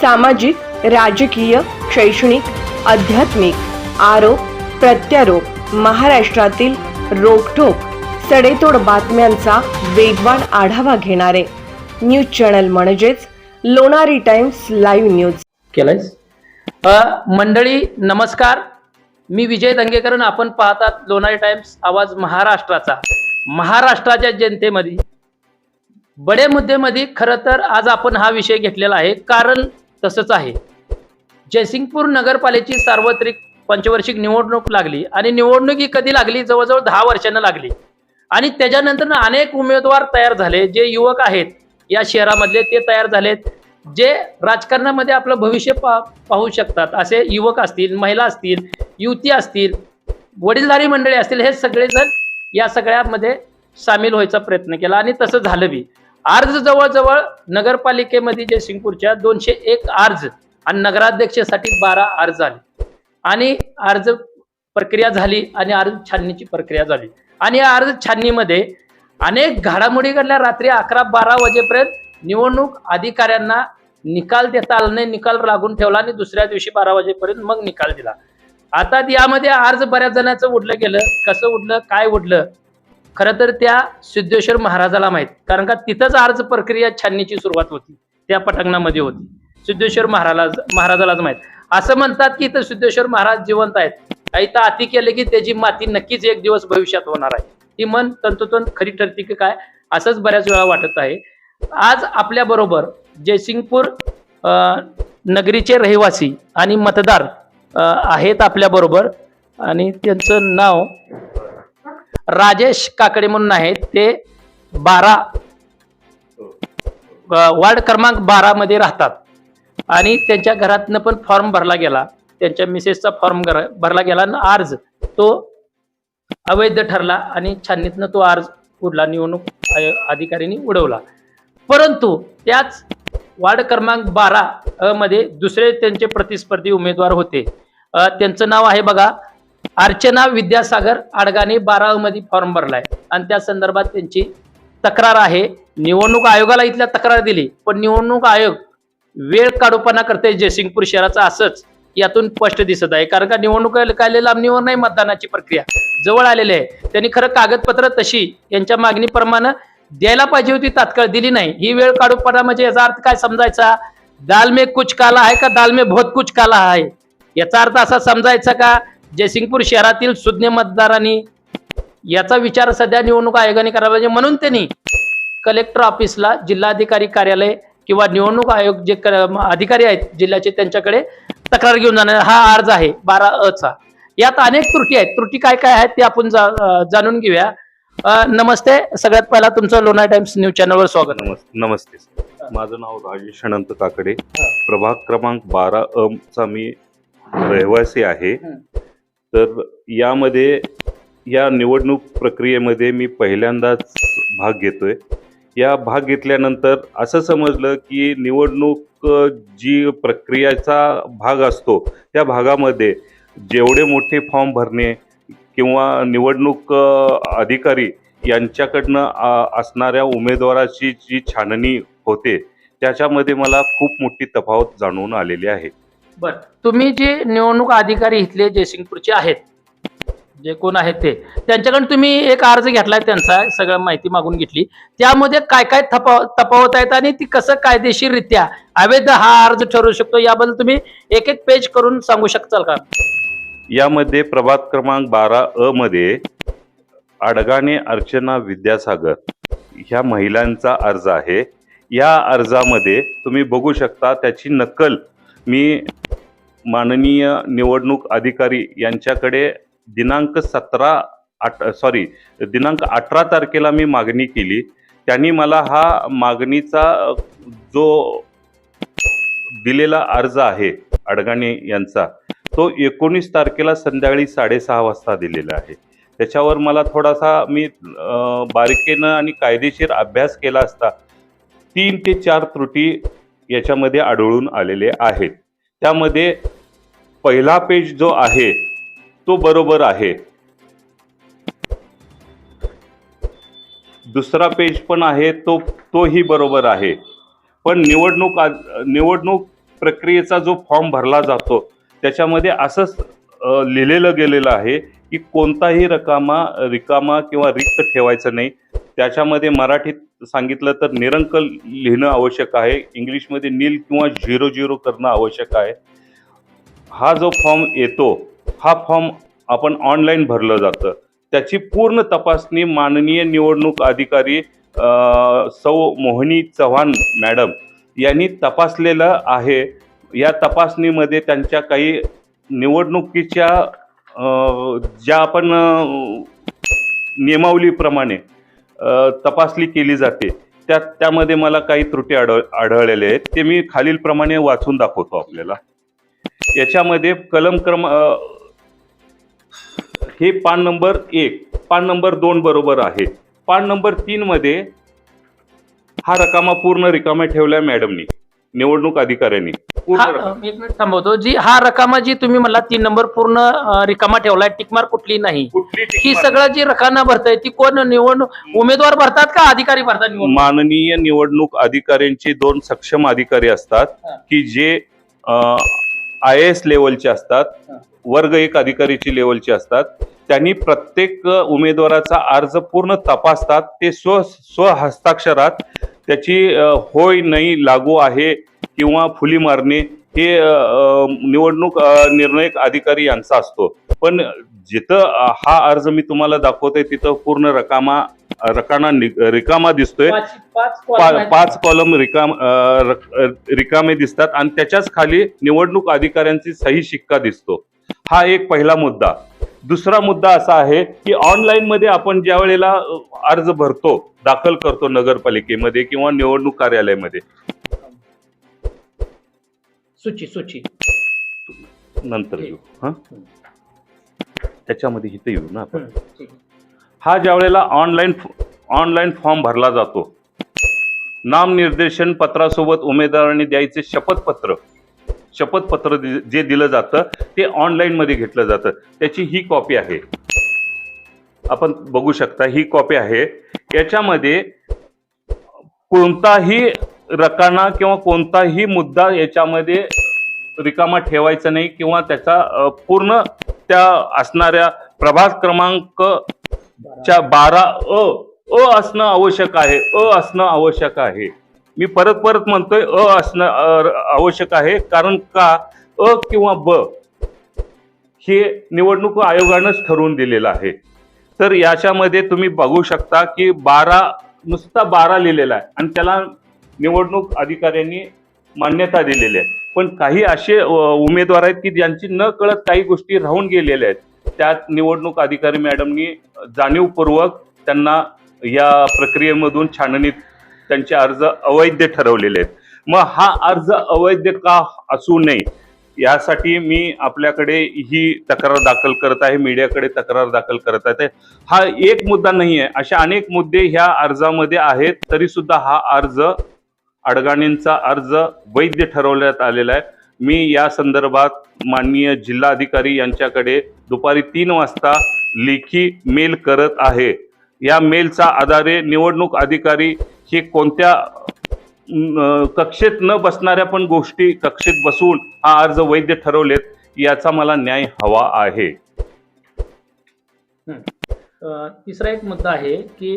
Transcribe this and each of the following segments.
सामाजिक राजकीय शैक्षणिक आध्यात्मिक आरोप प्रत्यारोप महाराष्ट्रातील रोखोक सडेतोड बातम्यांचा वेगवान आढावा घेणारे न्यूज चॅनल म्हणजेच लोणारी टाइम्स लाईव्ह न्यूज. केलंयस? मंडळी नमस्कार. मी विजय दंगेकर आपण पाहतात लोणारी टाइम्स आवाज महाराष्ट्राचा. महाराष्ट्राच्या जनतेमध्ये बडे मुद्देमध्ये खरं तर आज आपण हा विषय घेतलेला आहे. कारण तसंच आहे. जयसिंगपूर नगरपालिकेची सार्वत्रिक पंचवार्षिक निवडणूक लागली आणि निवडणूक ही कधी लागली? जवळजवळ दहा वर्षांना लागली. आणि त्याच्यानंतर अनेक उमेदवार तयार झाले. जे युवक आहेत या शहरामधले ते तयार झालेत. जे राजकारणामध्ये आपलं भविष्य पा पाहू शकतात. असे युवक असतील महिला असतील युवती असतील वडीलधारी मंडळी असतील हे सगळेजण या सगळ्यामध्ये सामील व्हायचा प्रयत्न केला आणि तसं झालं बी. अर्ज जवळजवळ नगरपालिकेमध्ये जयसिंगपूरच्या दोनशे एक अर्ज आणि नगराध्यक्षासाठी बारा अर्ज आले. आणि अर्ज प्रक्रिया झाली आणि अर्ज छाननीची प्रक्रिया झाली. आणि या अर्ज छाननीमध्ये अनेक घडामोडी घडल्या. रात्री अकरा बारा वाजेपर्यंत निवडणूक अधिकाऱ्यांना निकाल देता आला नाही. निकाल लागून ठेवला आणि दुसऱ्या दिवशी बारा वाजेपर्यंत मग निकाल दिला. आता यामध्ये अर्ज बऱ्याच जणांचं उडलं गेलं. कसं उडलं? काय उडलं? खरं तर त्या सिद्धेश्वर महाराजाला माहीत कारण का तिथंच अर्ज प्रक्रिया छाननीची सुरुवात होती त्या पटांगणामध्ये होती. सिद्धेश्वर महाराज महाराजालाच माहीत. असं म्हणतात की इथं सिद्धेश्वर महाराज जिवंत आहेत. इथं अति केलं की त्याची माती नक्कीच एक दिवस भविष्यात होणार आहे. ती मन तंतोतंत खरी ठरते की काय असंच बऱ्याच वेळा वाटत आहे. आज आपल्या बरोबर जयसिंगपूर नगरीचे रहिवासी आणि मतदार आहेत आपल्या बरोबर. आणि त्यांचं नाव राजेश काकडे म्हणून आहेत. ते बारा वार्ड क्रमांक बारा मध्ये राहतात. आणि त्यांच्या घरातनं पण फॉर्म भरला गेला. त्यांच्या मिसेसचा फॉर्म भरला गेला आणि अर्ज तो अवैध ठरला आणि छाननीतनं तो अर्ज उडला निवडणूक अधिकाऱ्यांनी उडवला. परंतु त्याच वार्ड क्रमांक बारा मध्ये दुसरे त्यांचे प्रतिस्पर्धी उमेदवार होते. त्यांचं नाव आहे बघा अर्चना विद्यासागर आडगाने बारावीमध्ये फॉर्म भरलाय. आणि त्या संदर्भात त्यांची तक्रार आहे. निवडणूक आयोगाला इथल्या तक्रार दिली. पण निवडणूक आयोग वेळ काढूपणा करते जयसिंगपूर शहराचा असंच. यातून स्पष्ट दिसत आहे. कारण का निवडणूक काय लांबणीवर नाही मतदानाची प्रक्रिया. जवळ आलेली आहे. त्यांनी खरं कागदपत्र तशी यांच्या मागणीप्रमाणे द्यायला पाहिजे होती तात्काळ दिली नाही. ही वेळ काढूपणा म्हणजे याचा अर्थ काय समजायचा? दाल में कुछ काला आहे का? दाल में बहुत कुछ काला आहे? याचा अर्थ असा समजायचा का? जयसिंगपूर शहरातील सुज्ञ मतदारांनी याचा विचार सध्या निवडणूक आयोगाने करावा पाहिजे. म्हणून त्यांनी कलेक्टर ऑफिसला जिल्हाधिकारी कार्यालय किंवा निवडणूक आयोग जे अधिकारी आहेत जिल्ह्याचे त्यांच्याकडे तक्रार घेऊन जाणार. हा अर्ज आहे बारा अ चा. यात अनेक त्रुटी आहेत. त्रुटी काय काय आहेत ते आपण जा- जाणून घेऊया. नमस्ते. सगळ्यात पहिला तुमचं लोणार टाइम्स न्यूज चॅनलवर स्वागत. नमस नमस्ते सर. माझं नाव राजेश अनंत काकडे. प्रभाग क्रमांक बारा अ चा मी रहिवासी आहे. तर यामध्ये या निवडणूक प्रक्रियेमध्ये मी पहिल्यांदाच भाग घेतोय. या भाग घेतल्यानंतर असं समजलं की निवडणूक जी प्रक्रियेचा भाग असतो त्या भागामध्ये जेवढे मोठे फॉर्म भरणे किंवा निवडणूक अधिकारी यांच्याकडनं असणाऱ्या उमेदवाराची जी छाननी होते त्याच्यामध्ये मला खूप मोठी तफावत जाणून आलेली आहे. बर. तुम्ही जे निवडणूक अधिकारी इथले जयसिंगपूरचे आहेत जे कोण आहेत ते त्यांच्याकडून तुम्ही एक अर्ज घेतलाय त्यांचा सगळं माहिती मागून घेतली. त्यामध्ये काय काय तपा तपावत आहेत आणि ती कसं कायदेशीररित्या अवैध हा अर्ज ठरू शकतो याबद्दल तुम्ही एक एक पेज करून सांगू शकताल का? यामध्ये प्रभात क्रमांक बारा अ मध्ये अडगाणे अर्चना विद्यासागर ह्या महिलांचा अर्ज आहे. या अर्जामध्ये तुम्ही बघू शकता त्याची नक्कल मी माननीय निवडणूक अधिकारी यांच्याकडे दिनांक सतरा आठ सॉरी दिनांक अठरा तारखेला मी मागणी केली. त्यांनी मला हा मागणीचा जो दिलेला अर्ज आहे अडगाणे यांचा तो एकोणीस तारखेला संध्याकाळी साडेसहा वाजता दिलेला आहे. त्याच्यावर मला थोडासा मी बारकेनं बारीकेनं आणि कायदेशीर अभ्यास केला असता तीन ते चार त्रुटी याच्यामध्ये आढळून आलेले आहेत. त्यामध्ये पहिला पेज जो आहे तो बरोबर आहे. दुसरा पेज पण आहे तो तोही बरोबर आहे. पण निवडणूक आ- निवडणूक प्रक्रियेचा जो फॉर्म भरला जातो त्याच्यामध्ये असंच लिहिलेलं गेलेलं आहे की कोणताही रकामा रिकामा किंवा रिक्त ठेवायचं नाही. त्याच्यामध्ये मराठीत सांगितलं तर निरंक लिहिणं आवश्यक आहे. इंग्लिशमध्ये नील किंवा झिरो झिरो करणं आवश्यक आहे. हा जो फॉर्म येतो हा फॉर्म आपण ऑनलाईन भरलं जातं. त्याची पूर्ण तपासणी माननीय निवडणूक अधिकारी सौ मोहिनी चव्हाण मॅडम यांनी तपासलेलं आहे. या तपासणीमध्ये त्यांच्या काही निवडणुकीच्या ज्या आपण नियमावलीप्रमाणे तपासणी केली जाते. त्या त्यामध्ये मला काही त्रुटी आढळ आढळलेल्या आहेत. ते मी खालीलप्रमाणे वाचून दाखवतो आपल्याला. याच्यामध्ये कलम क्रम हे पान नंबर एक पान नंबर दोन बरोबर आहे. पान नंबर तीनमध्ये हा रकामा पूर्ण रिकामा आहे मॅडमनी. निवडणूक अधिकाऱ्यांनी. हा एक मिनिट थांबवतो. जी हा रकामा जी तुम्ही मला तीन नंबर पूर्ण अ, रिकामा ठेवलाय टिकमार कुठली नाही. कुठली ही टिक सगळं जी रकाना भरताय ती कोण निवडणूक उमेदवार भरतात का अधिकारी भरतात निवडणूक? माननीय निवडणूक अधिकाऱ्यांचे दोन सक्षम अधिकारी असतात हा. की जे आय एस लेवलचे असतात हा. वर्ग एक अधिकारीची लेवलचे असतात. त्यांनी प्रत्येक उमेदवाराचा अर्ज पूर्ण तपासतात. ते स्व स्वहस्ताक्षरात त्याची होय नाही लागू आहे किंवा फुली मारणे हे निवडणूक निर्णायक अधिकारी यांचा असतो. पण जिथं हा अर्ज मी तुम्हाला दाखवतोय तिथं पूर्ण रकामा रकाना रिकामा दिसतोय. पाच कॉलम रिकाम रिकामे दिसतात आणि त्याच्याच खाली निवडणूक अधिकाऱ्यांची सही शिक्का दिसतो. हा एक पहिला मुद्दा. दुसरा मुद्दा असा आहे की ऑनलाईन मध्ये आपण ज्या वेळेला अर्ज भरतो दाखल करतो नगरपालिकेमध्ये किंवा निवडणूक कार्यालयामध्ये. सूची सूची. नंतर येऊ हा? त्याच्यामध्ये इथे येऊ ना आपण. हा ज्या वेळेला ऑनलाईन ऑनलाईन फॉर्म भरला जातो नामनिर्देशन पत्रासोबत उमेदवारांनी द्यायचे शपथपत्र शपथपत्र दि- जे दिलं जातं ते ऑनलाईनमध्ये घेतलं जातं. त्याची ही कॉपी आहे. आपण बघू शकता ही कॉपी आहे. याच्यामध्ये कोणताही रकाना किंवा कोणताही मुद्दा याच्यामध्ये रिकामा ठेवायचा नाही किंवा त्याचा पूर्ण त्या असणाऱ्या प्रभाग क्रमांक च्या बारा अ असणं आवश्यक आहे अ असणं आवश्यक आहे. मी परत परत म्हणतोय अ असणं आवश्यक आहे. कारण का? अ किंवा ब हे निवडणूक आयोगानंच ठरवून दिलेलं आहे. तर याच्यामध्ये तुम्ही बघू शकता की बारा नुसता बारा लिहिलेला आहे. आणि त्याला निवडणूक अधिकाऱ्यांनी मान्यता दिलेली आहे. पण काही असे उमेदवार आहेत की ज्यांची न कळत काही गोष्टी राहून गेलेल्या आहेत. त्यात निवडणूक अधिकारी मॅडमनी जाणीवपूर्वक त्यांना या प्रक्रियेमधून छाननीत त्यांचे अर्ज अवैध ठरवलेले आहेत. मग हा अर्ज अवैध का असू नये यासाठी मी आपल्याकडे ही तक्रार दाखल करत आहे मीडियाकडे तक्रार दाखल करत आहे. हा एक मुद्दा नाही आहे अशा अनेक मुद्दे ह्या अर्जामध्ये आहेत तरी सुद्धा हा अर्ज अडगाणींचा अर्ज वैध ठरवण्यात आलेला आहे. मी या संदर्भात माननीय जिल्हाधिकारी यांच्याकडे दुपारी तीन वाजता लेखी मेल करत आहे. या मेलचा आधारे निवडणूक अधिकारी हे कोणत्या कक्षेत न बसणाऱ्या पण गोष्टी कक्षेत बसून हा अर्ज वैध ठरवलेत याचा मला न्याय हवा आहे. तिसरा एक मुद्दा आहे की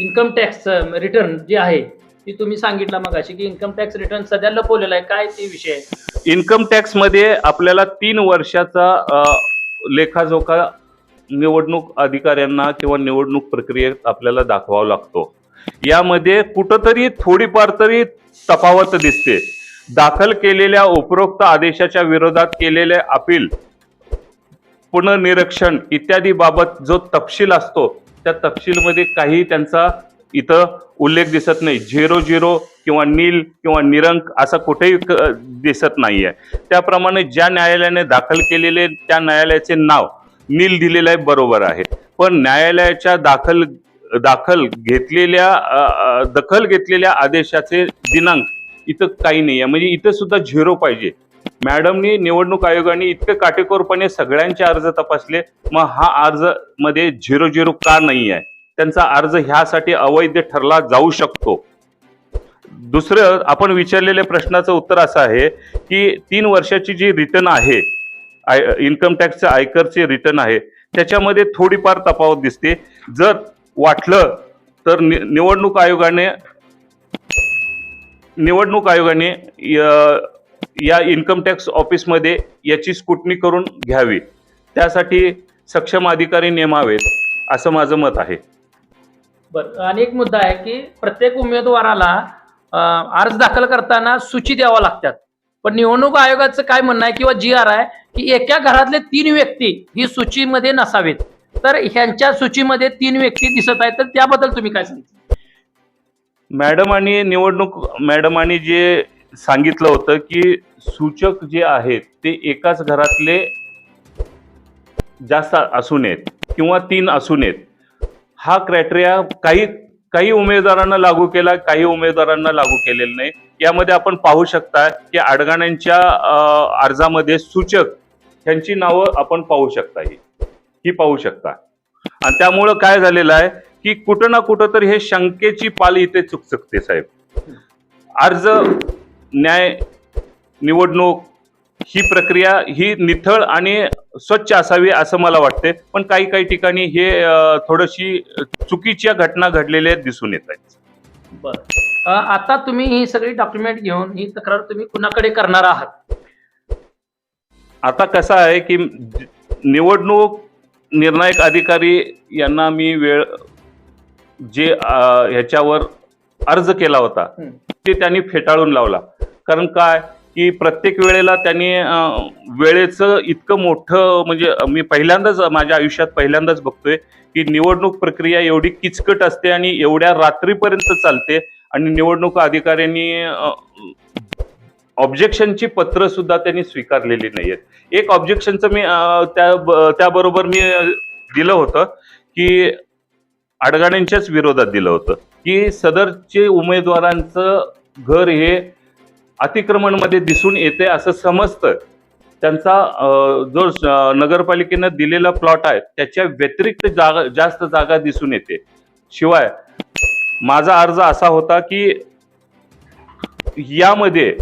इन्कम टॅक्स रिटर्न जे आहे ती तुम्ही सांगितलं मग अशी की इन्कम टॅक्स रिटर्न सध्या लपवलेला आहे. काय ते विषय इन्कम टॅक्समध्ये आपल्याला तीन वर्षाचा लेखाजोखा निवडणूक अधिकाऱ्यांना किंवा निवडणूक प्रक्रियेत आपल्याला दाखवावा लागतो. यामध्ये कुठंतरी थोडीफार तरी तफावत दिसते. दाखल केलेल्या उपरोक्त आदेशाच्या विरोधात केलेले अपील पुनर्निरीक्षण इत्यादी बाबत जो तपशील असतो त्या तपशीलमध्ये काही त्यांचा इथं उल्लेख दिसत नाही. झिरो झिरो किंवा नील किंवा निरंक असा कुठेही क- दिसत नाहीये. त्याप्रमाणे ज्या न्यायालयाने दाखल केलेले त्या न्यायालयाचे नाव नील दिलेलं आहे बरोबर आहे. पण न्यायालयाच्या दाखल दाखल घेतलेल्या दखल घेतलेल्या आदेशाचे दिनांक इथं काही नाही आहे. म्हणजे इथं सुद्धा झिरो पाहिजे. मॅडमनी निवडणूक आयोगाने इतके काटेकोरपणे सगळ्यांचे अर्ज तपासले. मग हा अर्जमध्ये झिरो झिरो का नाही आहे? त्यांचा अर्ज ह्यासाठी अवैध ठरला जाऊ शकतो. दुसरं आपण विचारलेल्या प्रश्नाचं उत्तर असं आहे की तीन वर्षाची जी रिटर्न आहे आय इन्कम टॅक्सचं आयकरचे रिटर्न आहे त्याच्यामध्ये थोडीफार तफावत दिसते. जर वाटलं तर नि निवडणूक आयोगाने निवडणूक आयोगाने या इन्कम टॅक्स ऑफिसमध्ये याची स्कुटणी करून घ्यावी. त्यासाठी सक्षम अधिकारी नेमावेत असं माझं मत आहे. बरं आणि एक मुद्दा आहे की प्रत्येक उमेदवाराला अर्ज दाखल करताना सूची द्यावा लागतात. पण निवडणूक आयोगाचं काय म्हणणं आहे किंवा जी आर आहे की एका घरातले तीन व्यक्ती ही सूचीमध्ये नसावेत. तर ह्यांच्या सूचीमध्ये तीन व्यक्ती दिसत आहेत. तर त्याबद्दल तुम्ही काय सांगता? आणि निवडणूक मॅडमांनी जे सांगितलं होतं की सूचक जे आहेत ते एकाच घरातले जास्त असू नयेत किंवा तीन असू नयेत. हा क्रायटेरिया काही काही उमेदवारांना लागू केला काही उमेदवारांना लागू केलेला नाही. यामध्ये आपण पाहू शकता की अडगाण्यांच्या अर्जामध्ये सूचक ह्यांची नावं आपण पाहू शकता ही. ही पाहू शकता. आणि त्यामुळं काय झालेलं आहे की कुठं ना कुठं तर हे शंकेची पाल इथे चुकचुकते साहेब. अर्ज न्याय निवडणूक ही प्रक्रिया ही निथळ आणि स्वच्छ असावी असं मला वाटते. पण काही काही ठिकाणी हे थोडीशी चुकीच्या घटना घडलेल्या दिसून येत आहेत. आता तुम्ही ही सगळी डॉक्युमेंट घेऊन ही तक्रार तुम्ही कुणाकडे करणार आहात? आता कसं आहे की निवडणूक निर्णायक अधिकारी यांना मी वेळ जे ह्याच्यावर अर्ज केला होता. ते त्यांनी फेटाळून लावला कारण काय की प्रत्येक वेळेला त्यांनी वेळेचं इतकं मोठं म्हणजे मी पहिल्यांदाच माझ्या आयुष्यात पहिल्यांदाच बघतोय की निवडणूक प्रक्रिया एवढी किचकट असते आणि एवढ्या रात्रीपर्यंत चालते आणि निवडणूक अधिकाऱ्यांनी ऑब्जेक्शनची पत्र सुद्धा त्यांनी स्वीकारलेली नाहीयेत. एक ऑब्जेक्शनचं मी त्या ब- त्याबरोबर मी दिलं होतं की अडगाण्यांच्याच विरोधात दिलं होतं की सदरचे उमेदवारांचं घर हे अतिक्रमणमध्ये दिसून येते असं समजतं. त्यांचा जो नगरपालिकेनं दिलेला प्लॉट आहे त्याच्या व्यतिरिक्त जागा जास्त जागा दिसून येते. शिवाय माझा अर्ज असा होता की यामध्ये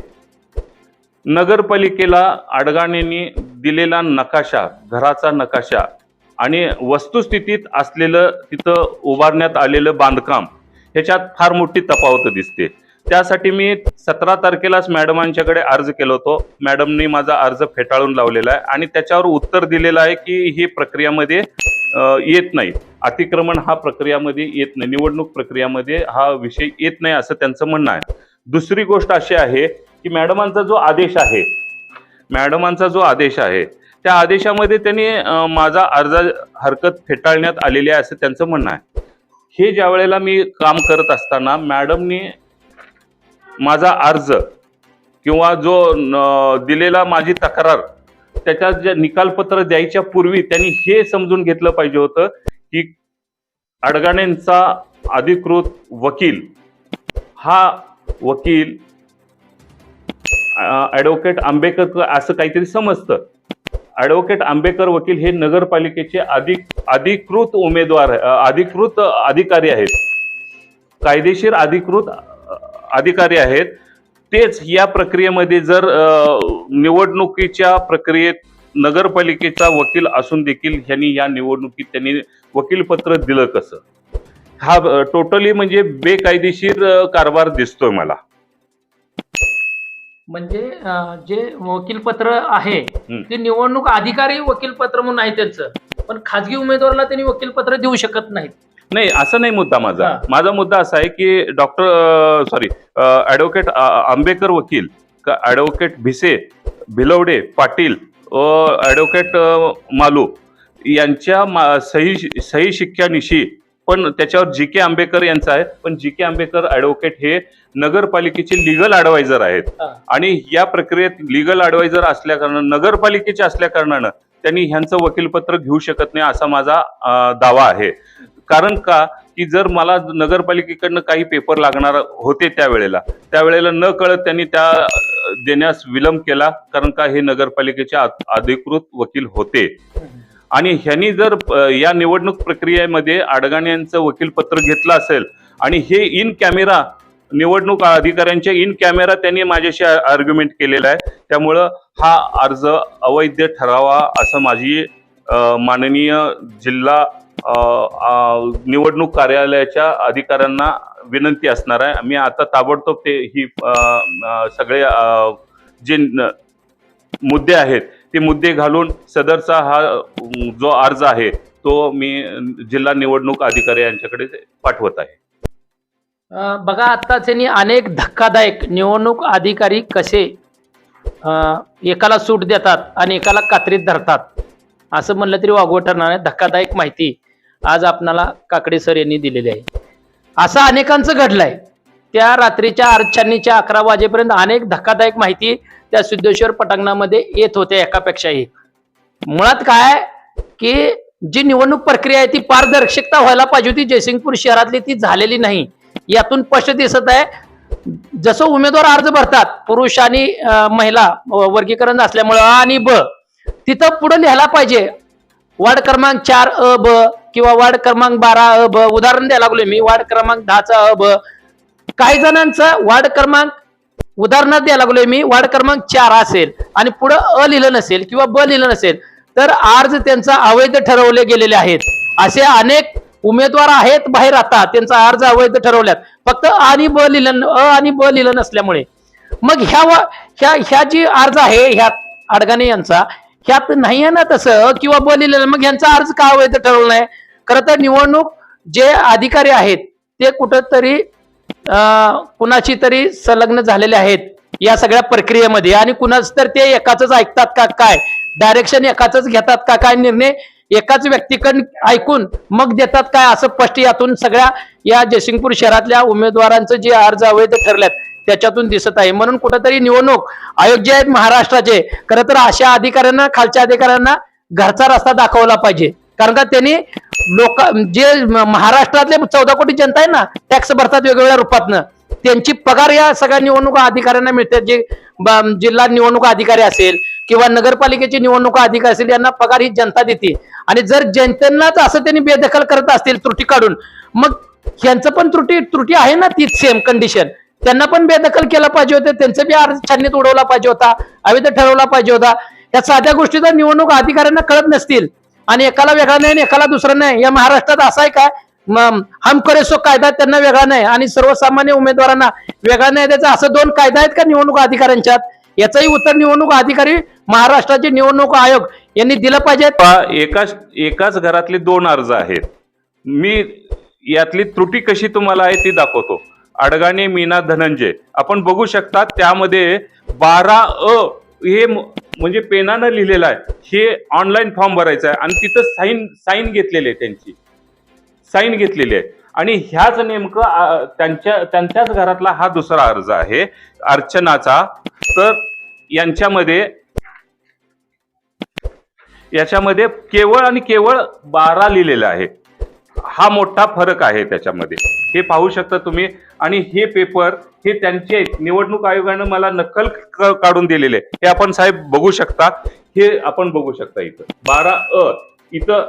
नगरपालिकेला अडगाणींनी दिलेला नकाशा घराचा नकाशा आणि वस्तुस्थितीत असलेलं तिथं उभारण्यात आलेलं बांधकाम ह्याच्यात फार मोठी तफावत दिसते. त्यासाठी मी सतरा तारखेलाच मॅडमांच्याकडे अर्ज केला होतो. मॅडमनी माझा अर्ज फेटाळून लावलेला आहे आणि त्याच्यावर उत्तर दिलेलं आहे की ही प्रक्रियामध्ये येत नाही. अतिक्रमण हा प्रक्रियामध्ये येत नाही. निवडणूक प्रक्रियामध्ये हा विषय येत नाही असं त्यांचं म्हणणं आहे. दुसरी गोष्ट अशी आहे की मॅडमांचा जो आदेश आहे मॅडमांचा जो आदेश आहे त्या आदेशामध्ये त्यांनी माझा अर्ज हरकत फेटाळण्यात आलेली आहे असं त्यांचं म्हणणं आहे. हे ज्या वेळेला मी काम करत असताना मॅडमनी माझा अर्ज किंवा जो दिलेला माझी तक्रार त्याच्यात जे निकालपत्र द्यायच्या पूर्वी त्यांनी हे समजून घेतलं पाहिजे होतं की अडगाण्यांचा अधिकृत वकील हा वकील ॲडव्होकेट आंबेकर असं काहीतरी समजतं. ॲडव्होकेट आंबेकर वकील हे नगरपालिकेचे अधिक अधिकृत उमेदवार अधिकृत अधिकारी आहेत. कायदेशीर अधिकृत अधिकारी आहेत. तेच या प्रक्रियेमध्ये जर निवडणुकीच्या प्रक्रियेत नगरपालिकेचा वकील असून देखील ह्यांनी या निवडणुकीत त्यांनी वकीलपत्र दिलं कसं? हा टोटली म्हणजे बेकायदेशीर कारभार दिसतोय मला. म्हणजे अं, जे वकीलपत्र आहे. ते निवडणूक अधिकारी वकीलपत्र म्हणून आहे त्यांचं पण खाजगी उमेदवाराला त्यांनी वकीलपत्र देऊ शकत नाहीत नाही असं नाही मुद्दा माझा हा. माझा मुद्दा असा आहे की डॉक्टर सॉरी ॲडव्होकेट आंबेकर वकील ॲडव्होकेट भिसे भिलवडे पाटील ॲडव्होकेट मालू यांच्या मा- सही सही शिक्क्यानिशी पण त्याच्यावर जी के आंबेकर यांचं आहे पण जी के आंबेकर ॲडव्होकेट हे नगरपालिकेचे लिगल ॲडवायझर आहेत. आणि या प्रक्रियेत लिगल ॲडवायझर असल्या कारणानं नगरपालिकेचे असल्या कारणानं त्यांनी ह्यांचं वकीलपत्र घेऊ शकत नाही असा माझा दावा आहे. कारण का? की जर मला नगरपालिकेकडनं काही पेपर लागणार होते त्यावेळेला त्यावेळेला न कळत त्यांनी त्या देण्यास विलंब केला. कारण का? हे नगरपालिकेचे अध- अधिकृत वकील होते. आणि ह्यांनी जर या निवडणूक प्रक्रियेमध्ये अडगाणी यांचं वकीलपत्र घेतलं असेल आणि हे इन कॅमेरा निवडणूक अधिकाऱ्यांच्या इन कॅमेरा त्यांनी माझ्याशी आर्ग्युमेंट केलेला आहे. त्यामुळं हा अर्ज अवैध ठरावा असं माझी माननीय जिल्हा निवडणूक कार्यालयाच्या अधिकाऱ्यांना विनंती असणार आहे. मी आता ताबडतोब ते ही सगळे जे न- मुद्दे आहेत ते मुद्दे घालून सदरचा हा जो अर्ज आहे तो मी जिल्हा निवडणूक अधिकारी यांच्याकडे पाठवत आहे. बघा आता त्यांनी अनेक धक्कादायक निवडणूक अधिकारी कसे एकाला सूट देतात आणि एकाला कात्रीत धरतात असं म्हणलं तरी वागवं ठरणार धक्कादायक माहिती आज आपणाला काकडे सर यांनी दिलेली आहे. असं अनेकांचं घडलंय. त्या रात्रीच्या अर्चांनीच्या अकरा वाजेपर्यंत अनेक धक्कादायक माहिती त्या सिद्धेश्वर पटांगणामध्ये येत होत्या एकापेक्षाही. मुळात काय? की जी निवडणूक प्रक्रिया आहे ती पारदर्शकता व्हायला पाहिजे होती. जयसिंगपूर शहरातली ती झालेली नाही. यातून स्पष्ट दिसत आहे जसं उमेदवार अर्ज भरतात पुरुष आणि महिला वर्गीकरण असल्यामुळं आणि ब तिथं पुढे लिहायला पाहिजे. वार्ड क्रमांक चार अ ब किंवा वार्ड क्रमांक बारा अ ब उदाहरण द्यायला लागलोय मी. वार्ड क्रमांक दहाचा अ ब. काही जणांचं वार्ड क्रमांक उदाहरणार्थ द्यायला लागलोय मी वार्ड क्रमांक चार असेल आणि पुढं अ लिहिलं नसेल किंवा ब लिहिलं नसेल तर अर्ज त्यांचा अवैध ठरवले गेलेले आहेत. असे अनेक उमेदवार आहेत बाहेर आता त्यांचा अर्ज अवैध ठरवल्यात. फक्त आणि ब लिहिलं अ आणि ब लिहिलं नसल्यामुळे. मग ह्या ह्या ह्या जी अर्ज आहे ह्या अडगाणे यांचा ह्यात नाही आहे ना तसं किंवा ब लिहिलेलं मग यांचा अर्ज का अवैध ठरवला नाही? खरं तर निवडणूक जे अधिकारी आहेत ते कुठंतरी कुणाशी तरी संलग्न झालेले आहेत या सगळ्या प्रक्रियेमध्ये. आणि कुणाच तर ते एकाच ऐकतात का काय? डायरेक्शन एकाच घेतात का काय निर्णय? एकाच व्यक्तीकडून ऐकून मग देतात काय असं स्पष्ट यातून सगळ्या या जयसिंगपूर शहरातल्या उमेदवारांचं जे अर्ज अवैध ठरल्यात त्याच्यातून दिसत आहे. म्हणून कुठेतरी निवडणूक आयोग जे आहेत महाराष्ट्राचे. खरं तर अशा अधिकाऱ्यांना खालच्या अधिकाऱ्यांना घरचा रस्ता दाखवला पाहिजे. कारण का त्यांनी लोक जे महाराष्ट्रातले चौदा कोटी जनता आहे ना टॅक्स भरतात वेगवेगळ्या रूपातनं. त्यांची पगार या सगळ्या निवडणूक अधिकाऱ्यांना मिळतात. जे जिल्हा निवडणूक अधिकारी असेल किंवा नगरपालिकेची निवडणूक अधिकारी असेल यांना पगार ही जनता देते. आणि जर जनतेनाच असं त्यांनी बेदखल करत असतील त्रुटी काढून मग यांचं पण त्रुटी त्रुटी आहे ना तीच सेम कंडिशन त्यांना पण बेदखल केला पाहिजे होते. त्यांचं बी अर्ज छाननीत उडवला पाहिजे होता. अवैध ठरवला पाहिजे होता. या साध्या गोष्टी जर निवडणूक अधिकाऱ्यांना कळत नसतील. आणि एकाला वेगळा नाही आणि एकाला दुसरा नाही. या महाराष्ट्रात असा आहे काय म- हम करेसो कायदा त्यांना वेगळा नाही. आणि सर्वसामान्य उमेदवारांना वेगळा नाही त्याचा असं दोन कायदा आहेत का निवडणूक अधिकाऱ्यांच्यात? याचंही उत्तर निवडणूक अधिकारी महाराष्ट्राचे निवडणूक आयोग यांनी दिलं पाहिजे. एकाच एकाच घरातले दोन अर्ज आहेत. मी यातली त्रुटी कशी तुम्हाला आहे ती दाखवतो. अडगाणे मीना धनंजय. आपण बघू शकता त्यामध्ये बारा अ हे म्हणजे पेनानं लिहिलेलं आहे. हे ऑनलाईन फॉर्म भरायचं आहे. आणि तिथं साईन साईन घेतलेली आहे त्यांची. साईन घेतलेली आहे आणि ह्याच नेमकं त्यांच्या त्यांच्याच घरातला हा दुसरा अर्ज आहे. अर्चनाचा. तर यांच्यामध्ये याच्यामध्ये केवळ आणि केवळ बारा लिहिलेलं आहे. हा मोठा फरक आहे त्याच्यामध्ये. हे पाहू शकता तुम्ही. आणि हे पेपर हे त्यांचे निवडणूक आयोगानं मला नक्कल काढून दिलेले हे आपण साहेब बघू शकता. हे आपण बघू शकता इथं. बारा अ इथं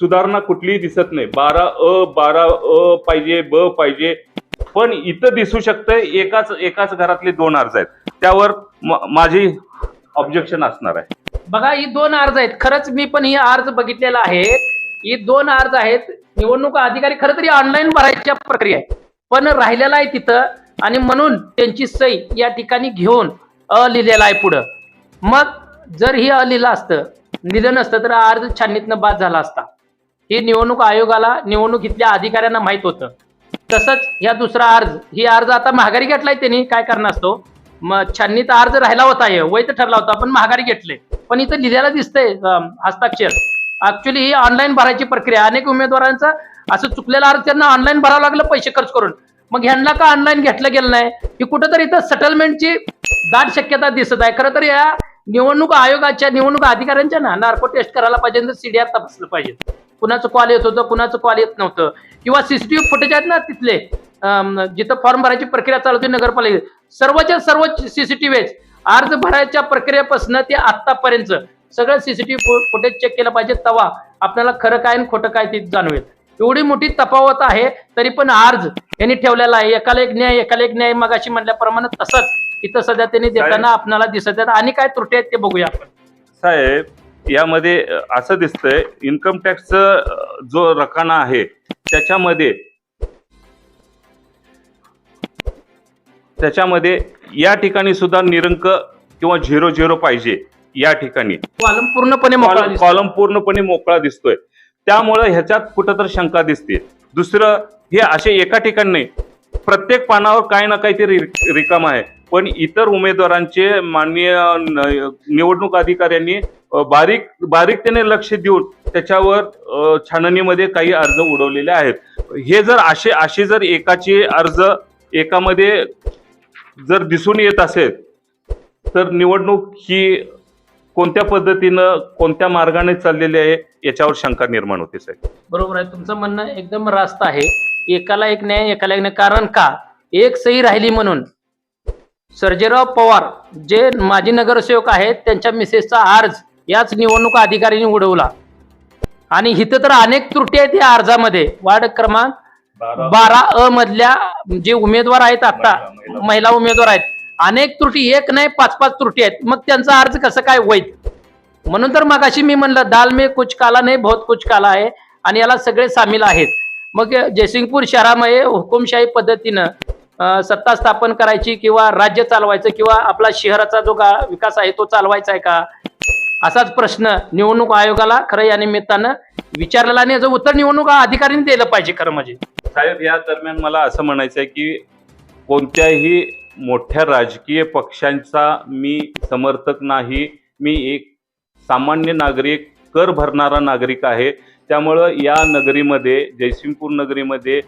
सुधारणा कुठलीही दिसत नाही. बारा अ बारा अ पाहिजे ब पाहिजे. पण इथं दिसू शकतंय एकाच एकाच घरातले दोन अर्ज आहेत. त्यावर म- माझी ऑब्जेक्शन असणार आहे. बघा ही दोन अर्ज आहेत. खरंच मी पण ही अर्ज बघितलेला आहे. ही दोन अर्ज आहेत. निवडणूक अधिकारी खरं तरी ऑनलाईन भरायच्या प्रक्रिया आहे पण राहिलेला आहे तिथं आणि म्हणून त्यांची सही या ठिकाणी घेऊन अ लिहिलेला आहे पुढं. मग जर ही अ लिहिलं असतं लिहिलं नसतं तर अर्ज छाननीतनं बाद झाला असता. हे निवडणूक आयोगाला निवडणूक इथल्या अधिकाऱ्यांना माहीत होतं. तसंच ह्या दुसरा अर्ज ही अर्ज आता महागारी घेतलाय त्यांनी काय करणार असतो? मग छाननीत अर्ज राहिला होता हे वैध ठरला होता पण महागारी घेतले पण इथं लिहिलेला दिसतंय हस्ताक्षर. ऍक्च्युली ही ऑनलाईन भरायची प्रक्रिया अनेक उमेदवारांचा असं चुकलेला अर्ज त्यांना ऑनलाईन भरावं लागलं पैसे खर्च करून. मग ह्यांना का ऑनलाईन घेतलं गेलं नाही? ही कुठंतरी इथं सेटलमेंटची दाट शक्यता दिसत आहे. खरं तर या निवडणूक आयोगाच्या निवडणूक अधिकाऱ्यांच्या ना नार्को टेस्ट करायला पाहिजे तर सीडीआर तपासलं पाहिजे. कुणाचं कॉल येत होतं कुणाचं कॉल येत नव्हतं. किंवा सीसीटीव्ही फुटेज आहेत ना तिथले जिथं फॉर्म भरायची प्रक्रिया चालू होती नगरपालिकेत. सर्वच्या सर्व सीसीटीव्ही अर्ज भरायच्या प्रक्रियेपासून ते आतापर्यंत सगळं सीसीटीव्ही फुटेज चेक केलं पाहिजे तवा आपल्याला खरं काय आणि खोटं काय ते जाणवेल. एवढी मोठी तफावत आहे तरी पण अर्ज यांनी ठेवलेला आहे. एकाला एक न्याय एकाला एक न्याय मगाशी म्हटल्याप्रमाणे तसंच इथं सध्या त्यांनी देताना आपणाला दिसत आहेत. आणि काय त्रुटी आहेत ते बघूया आपण. साहेब यामध्ये असं दिसतंय इन्कम टॅक्स जो रकाना आहे त्याच्यामध्ये त्याच्यामध्ये या ठिकाणी सुद्धा निरंक किंवा झिरो झिरो पाहिजे. या ठिकाणी. कॉलम पूर्णपणे मोकळा कॉलम दिसतो. कॉलम पूर्णपणे मोकळा दिसतोय. त्यामुळं ह्याच्यात कुठं तर शंका दिसते. दुसरं हे असे एका ठिकाणी नाही. प्रत्येक पानावर काही ना काहीतरी रिक- रिकाम आहे. पण इतर उमेदवारांचे माननीय न- निवडणूक अधिकाऱ्यांनी अ, बारीक बारीकतेने लक्ष देऊन त्याच्यावर अ, छाननीमध्ये काही अर्ज उडवलेले आहेत. हे जर असे असे जर एकाचे अर्ज एकामध्ये जर दिसून येत असेल तर निवडणूक ही कोणत्या पद्धतीनं कोणत्या मार्गाने चाललेली आहे याच्यावर शंका निर्माण होते साहेब. बरोबर आहे. तुमचं म्हणणं एकदम रास्त आहे. एकाला एक न्याय एकाला एक न्याय. कारण का? एक सही राहिली म्हणून सर्जेराव पवार जे माजी नगरसेवक आहेत त्यांच्या मिसेसचा अर्ज याच निवडणूक अधिकाऱ्यांनी उडवला. आणि इथं तर अनेक त्रुटी आहेत या अर्जामध्ये वार्ड क्रमांक बारा. अ मधल्या जे उमेदवार आहेत आता महिला- उमेदवार आहेत अनेक त्रुटी एक नाही पाच पाच त्रुटी आहेत. मग त्यांचा अर्ज कसं काय वैध म्हणून तर मगाशी मी म्हणलं दाल में कुछ काला नाही बहुत कुछ काला आहे आणि याला सगळे सामील आहेत. मग जयसिंगपूर शहरामध्ये हुकुमशाही पद्धतीनं सत्ता स्थापन करायची किंवा राज्य चालवायचं किंवा आपला शहराचा जो गा विकास आहे तो चालवायचा आहे का? असाच प्रश्न निवडणूक आयोगाला खरं या निमित्तानं विचारलेला आणि याचं उत्तर निवडणूक अधिकाऱ्यांनी दिलं पाहिजे खरं म्हणजे. साहेब या दरम्यान मला असं म्हणायचं आहे की कोणत्याही मोठ्या राजकीय पक्षांचा मी समर्थक नाही. मी एक सामान्य नागरिक कर भरणारा नागरिक आहे. त्यामुळं या नगरीमध्ये जयसिंगपूर नगरीमध्ये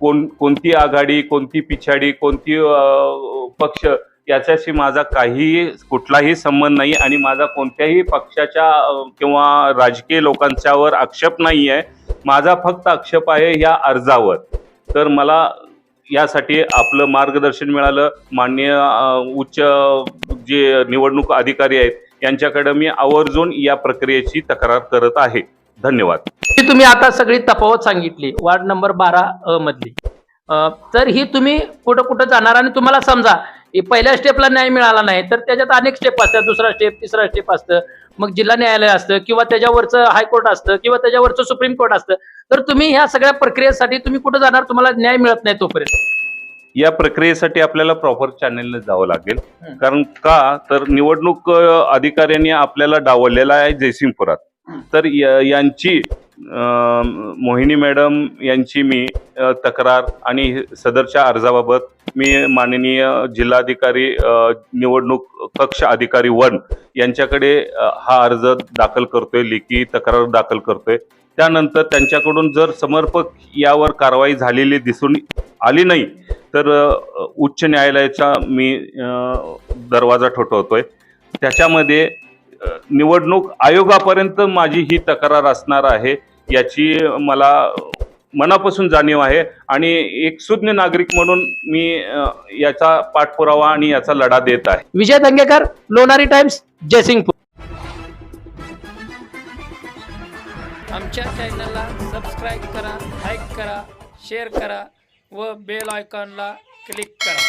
कोण कोणती आघाडी कोणती पिछाडी कोणती पक्ष याच्याशी माझा काही कुठलाही संबंध नाही आणि माझा कोणत्याही पक्षाच्या किंवा राजकीय लोकांच्यावर आक्षेप नाही आहे माझा फक्त आक्षेप आहे या अर्जावर. तर मला यासाठी आपलं मार्गदर्शन मिळालं. माननीय उच्च जे निवडणूक अधिकारी आहेत यांच्याकडे मी आवर्जून या प्रक्रियेची तक्रार करत आहे. धन्यवाद. तुम्ही आता सगळी तफावत सांगितली. वार्ड नंबर बारा अ मधली. तर ही तुम्ही कुठं कुठं जाणार आणि तुम्हाला समजा पहिल्या स्टेपला न्याय मिळाला नाही तर त्याच्यात अनेक स्टेप असतात. दुसरा स्टेप तिसरा स्टेप असतं. मग जिल्हा न्यायालय असतं किंवा त्याच्यावरचं हायकोर्ट असतं किंवा त्याच्यावरचं सुप्रीम कोर्ट असतं. तर तुम्ही ह्या सगळ्या प्रक्रियेसाठी तुम्ही कुठं जाणार? तुम्हाला न्याय मिळत नाही तोपर्यंत. या प्रक्रियेसाठी आपल्याला प्रॉपर चॅनेलने जावं लागेल. कारण का? तर निवडणूक अधिकाऱ्यांनी आपल्याला डावललेला आहे जयसिंगपुरात. तर यांची मोहिनी मॅडम यांची मी तक्रार आणि सदरच्या अर्जाबाबत मी माननीय जिल्हाधिकारी निवडणूक कक्ष अधिकारी वन यांच्याकडे हा अर्ज दाखल करतोय लेखी तक्रार दाखल करतोय. त्यानंतर त्यांच्याकडून जर समर्पक यावर कारवाई झालेली दिसून आली नाही तर उच्च न्यायालयाचा मी दरवाजा ठोठवतोय. त्याच्यामध्ये निवडणूक आयोगापर्यंत माझी ही तक्रार असणार आहे याची मला मनापासून जाणीव आहे. आणि एक सुज्ञ नागरिक म्हणून मी याचा पाठपुरावा आणि याचा लढा देत आहे. विजय दंगेकर लोणारी टाइम्स जयसिंगपूर. आमच्या चॅनलला सबस्क्राईब करा लाईक करा शेअर करा व बेल आयकॉनला क्लिक करा.